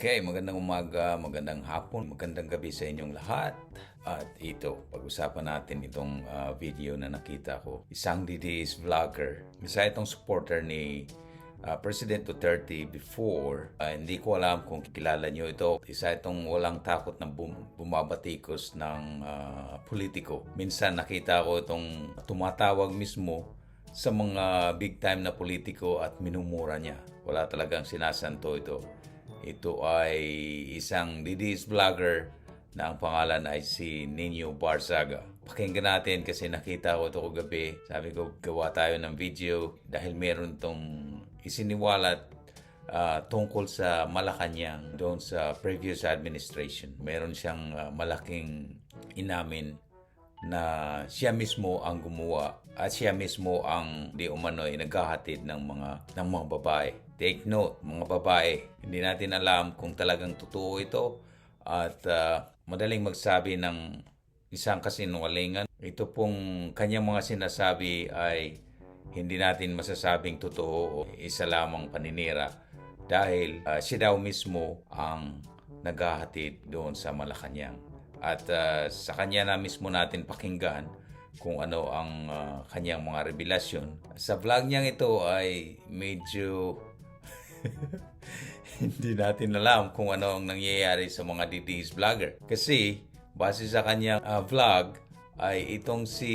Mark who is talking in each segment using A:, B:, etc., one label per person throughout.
A: Okay, magandang umaga, magandang hapon, magandang gabi sa inyong lahat. At ito, pag-usapan natin itong ah, video na nakita ko. Isang DDS vlogger. Isa itong supporter ni ah, President Duterte before. Ah, hindi ko alam kung kilala nyo ito. Isa itong walang takot na bum- bumabatikos ng ah, politiko. Minsan nakita ko itong tumatawag mismo sa mga big time na politiko at minumura niya. Wala talagang sinasanto ito. Ito ay isang DDS vlogger na ang pangalan ay si Nino Barzaga. Pakinggan natin kasi nakita ko ito kagabi. Sabi ko, gawa tayo ng video dahil meron tong isiniwalat ah, tungkol sa Malacanang doon sa previous administration. Meron siyang ah, malaking inamin na siya mismo ang gumawa at siya mismo ang di umano'y naghahatid ng mga ng mga babae. Take note, mga babae, hindi natin alam kung talagang totoo ito at ah, madaling magsabi ng isang kasinungalingan. Ito pong kanyang mga sinasabi ay hindi natin masasabing totoo o isa lamang paninira dahil ah, siya daw mismo ang naghahatid doon sa Malacanang. At ah, sa kanya na mismo natin pakinggan kung ano ang ah, kanyang mga revelasyon. Sa vlog niyang ito ay medyo hindi natin alam kung ano ang nangyayari sa mga DDS vlogger. Kasi base sa kanyang ah, vlog ay itong si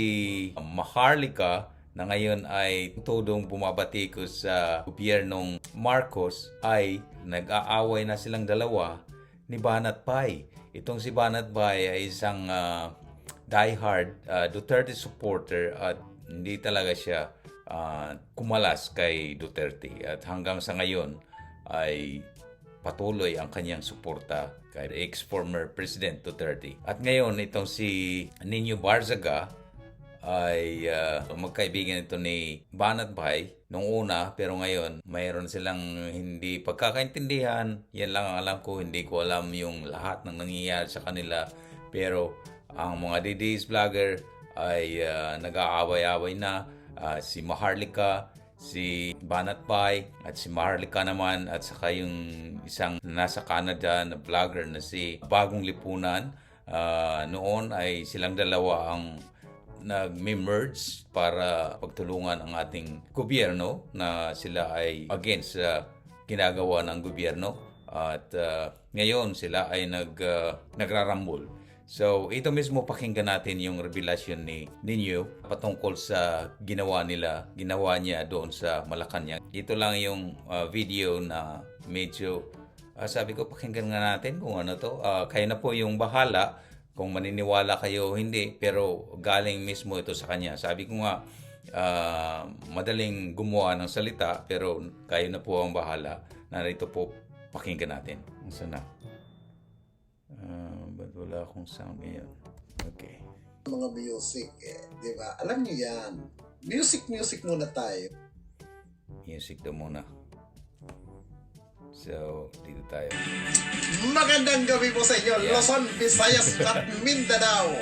A: Maharlika na ngayon ay tudong bumabatikos sa gobyernong Marcos ay nag-aaway na silang dalawa ni Banat Pai. Itong si Banat Pai ay isang ah, diehard ah, Duterte supporter at hindi talaga siya ah, kumalas kay Duterte. At hanggang sa ngayon ay patuloy ang kanyang suporta kay ex-former President Duterte. At ngayon, itong si Nino Barzaga ay ah, magkaibigan ito ni Banat Bay nung una pero ngayon mayroon silang hindi pagkakaintindihan. Yan lang ang alam ko hindi ko alam yung lahat ng nangyayari sa kanila. Pero ang mga DDS vlogger ay ah, nag-aaway-away na. Ah, si Maharlika si Banat Pai at si Maharlika naman at saka yung isang nasa Canada na vlogger na si Bagong Lipunan. Ah, noon ay silang dalawa ang nag-merge para pagtulungan ang ating gobyerno na sila ay against sa ginagawa ng gobyerno at ah, ngayon sila ay nag ah, nagrarambol. So ito mismo pakinggan natin yung revelasyon ni Ninyo patungkol sa ginawa nila, ginawa niya doon sa Malacanang. Ito lang yung ah, video na medyo ah, sabi ko pakinggan nga natin kung ano to. Ah, kayo na po yung bahala kung maniniwala kayo o hindi pero galing mismo ito sa kanya sabi ko nga ah, madaling gumawa ng salita pero kayo na po ang bahala narito po pakinggan natin Saan na Ah, ba't wala akong sound ngayon okay
B: mga music eh, di ba? Alam niyo yan. Music, music muna tayo.
A: music daw muna so dito tayo
B: Magandang gabi po sa inyo,
A: Yeah.
B: Luzon, Visayas at Mindanao.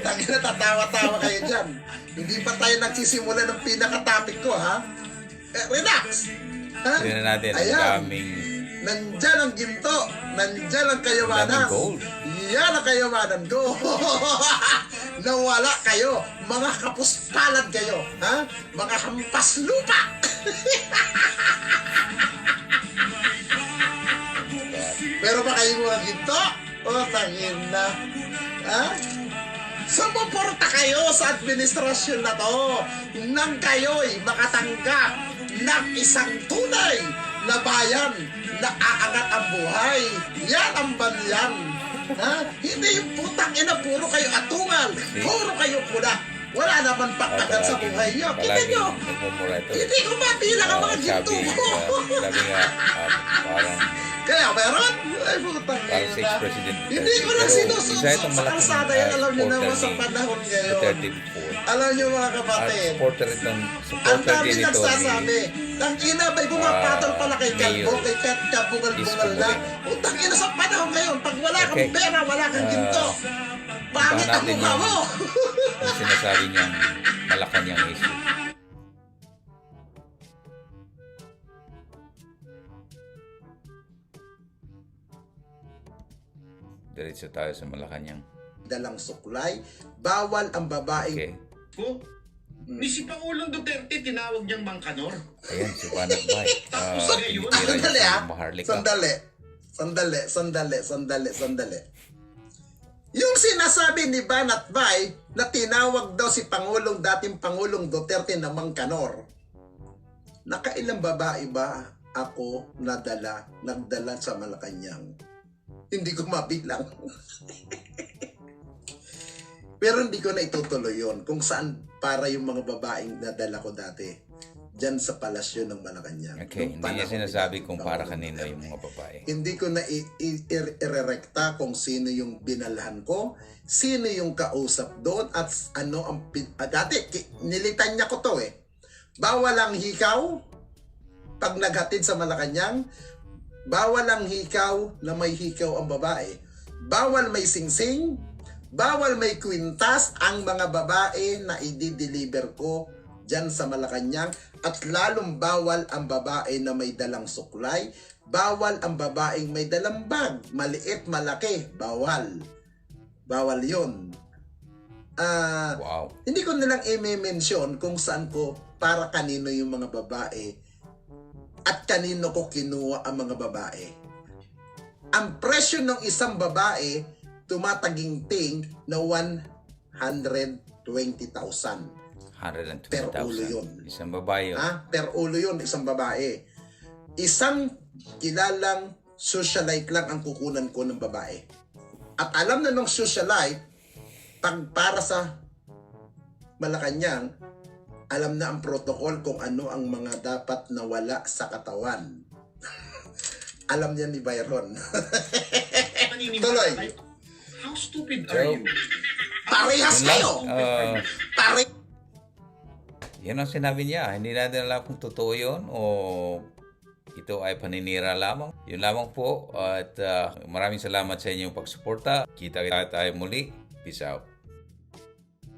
B: Tangin na tatawa-tawa kayo dyan. Hindi pa tayo nagsisimula ng pinaka-topic ko, ha? Eh, relax! Ha?
A: tingnan natin ang
B: Ayan.
A: daming
B: Nandyan ang ginto. Nandyan ang kayamanan. Yan ang kayamanan ko. Nawala kayo. Mga kapuspalad kayo. Ha? Mga hampas lupa. Pero ba kayo mga ginto? O, tangin na. Ha? Sumuporta kayo sa administrasyon na to nang kayo'y makatanggap ng isang tunay na bayan na aangat ang buhay. Yan ang banyan. Ha? Hindi yung putang ina, puro kayo atungal. Puro kayo pula. Wala naman pagkagat sa buhay nyo. Kita nyo? Hindi ko mabilang ang mga ginto ko.
A: sabi nga ah, parang
B: Kaya meron? Ay, putang
A: Parang
B: ina.
A: sa ex-president
B: Hindi ko lang sa
A: malaking,
B: kalsada yan.
A: ah,
B: Alam niyo naman
A: supporter
B: sa panahon ngayon. Alam niyo mga
A: at
B: kapatid.
A: supporter itong
B: Ang
A: supporter
B: dami
A: din ito
B: nagsasabi,
A: ni
B: tang ina ba'y bumapatol pala kay Kalbo,
A: Mayor
B: kay Katya, bungal-bungal na.
A: Moreno.
B: O tang ina sa panahon ngayon, pag wala kang pera, wala kang
A: Ah,
B: ginto. Pangit ang mukha mo.
A: yung sinasabi niyang Malacanang issue Diretso tayo sa Malacanang.
B: dalang suklay, bawal ang babaeng
A: Okay.
C: ko. Ni si Pangulong Duterte tinawag niyang Mangkanor.
A: Ayan, si Banat Bay.
C: Tapos
A: Ah,
C: ngayon,
A: tinitira niya
B: Sandali ah. Sandali. Sandali, sandali, sandali, sandali. Yung sinasabi ni Banat Bay na tinawag daw si Pangulong, dating Pangulong Duterte na Mangkanor. Nakailang babae ba ako nadala, nagdala sa Malacanang? Hindi ko mabilang. Pero hindi ko na itutuloy yun kung saan para yung mga babaeng nadala ko dati. Diyan sa palasyo ng Malacanang.
A: Okay,
B: Nung
A: hindi niya sinasabi kung para kanino
B: Duterte.
A: yung mga babae.
B: Hindi ko na irerekta kung sino yung binalhan ko, sino yung kausap doon, at ano ang... ah, dati, nilitan niya ko to eh. Bawal ang hikaw pag naghatid sa Malacanang. Bawal ang hikaw na may hikaw ang babae. Bawal may singsing. Bawal may kwintas ang mga babae na i-deliver ko dyan sa Malacanang at lalong bawal ang babae na may dalang suklay. Bawal ang babaeng may dalang bag. Maliit, malaki. Bawal. Bawal yun. Ah,
A: Wow.
B: hindi ko nilang i-mention kung saan ko para kanino yung mga babae at kanino ko kinuha ang mga babae. Ang presyo ng isang babae tumataginting na 120,000.
A: 120,000.
B: Per ulo yun.
A: Isang babae yun.
B: Ha? Per ulo yun, isang babae. Isang kilalang socialite lang ang kukunan ko ng babae. At alam na nung socialite, pag para sa Malacanang, alam na ang protocol kung ano ang mga dapat nawala sa katawan. alam niya ni Byron. Tuloy.
C: kayo. How stupid are you?
B: Parehas kayo!
A: Ah,
B: Pare
A: yan ang sinabi niya. Hindi natin alam kung totoo yun o ito ay paninira lamang. Yun lamang po. At ah, maraming salamat sa inyong pagsuporta. Kita tayo muli. Peace out.